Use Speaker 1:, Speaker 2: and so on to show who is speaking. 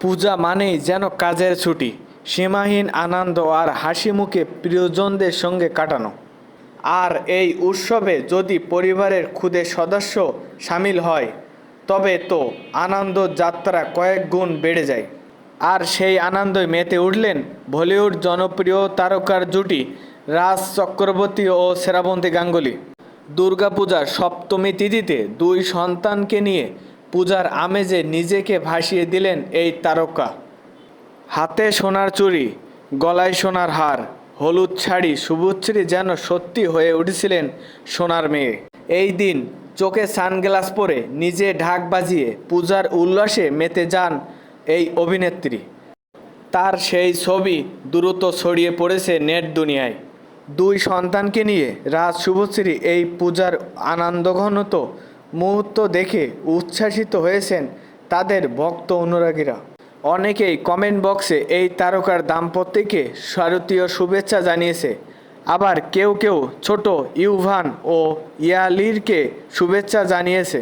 Speaker 1: পূজা মানেই যেন কাজের ছুটি, সীমাহীন আনন্দ আর হাসি মুখে প্রিয়জনদের সঙ্গে কাটানো। আর এই উৎসবে যদি পরিবারের ক্ষুদে সদস্য সামিল হয়, তবে তো আনন্দ যাত্রা কয়েক গুণ বেড়ে যায়। আর সেই আনন্দে মেতে উঠলেন বলিউড জনপ্রিয় তারকার জুটি রাজ চক্রবর্তী ও শ্রাবন্তী গাঙ্গুলি। দুর্গাপূজার সপ্তমী তিথিতে দুই সন্তানকে নিয়ে পূজার আমেজে নিজেকে ভাসিয়ে দিলেন এই তারকা। হাতে সোনার চুড়ি, গলায় সোনার হার, হলুদ শাড়ি শুভশ্রী যেন সত্যি হয়ে উঠেছিলেন সোনার মেয়ে। এই দিন চোখে সানগ্লাস পরে নিজে ঢাক বাজিয়ে পূজার উল্লাসে মেতে যান এই অভিনেত্রী। তার সেই ছবি দ্রুত ছড়িয়ে পড়েছে নেট দুনিয়ায়। দুই সন্তানকে নিয়ে রাজ শুভশ্রী এই পূজার আনন্দঘনত মুহূর্ত দেখে উচ্ছ্বাসিত হয়েছেন তাদের ভক্ত অনুরাগীরা। অনেকেই কমেন্ট বক্সে এই তারকার দাম্পত্যকে শারতীয় শুভেচ্ছা জানিয়েছে। আবার কেউ কেউ ছোট ইউভান ও ইয়ালিরকে শুভেচ্ছা জানিয়েছে।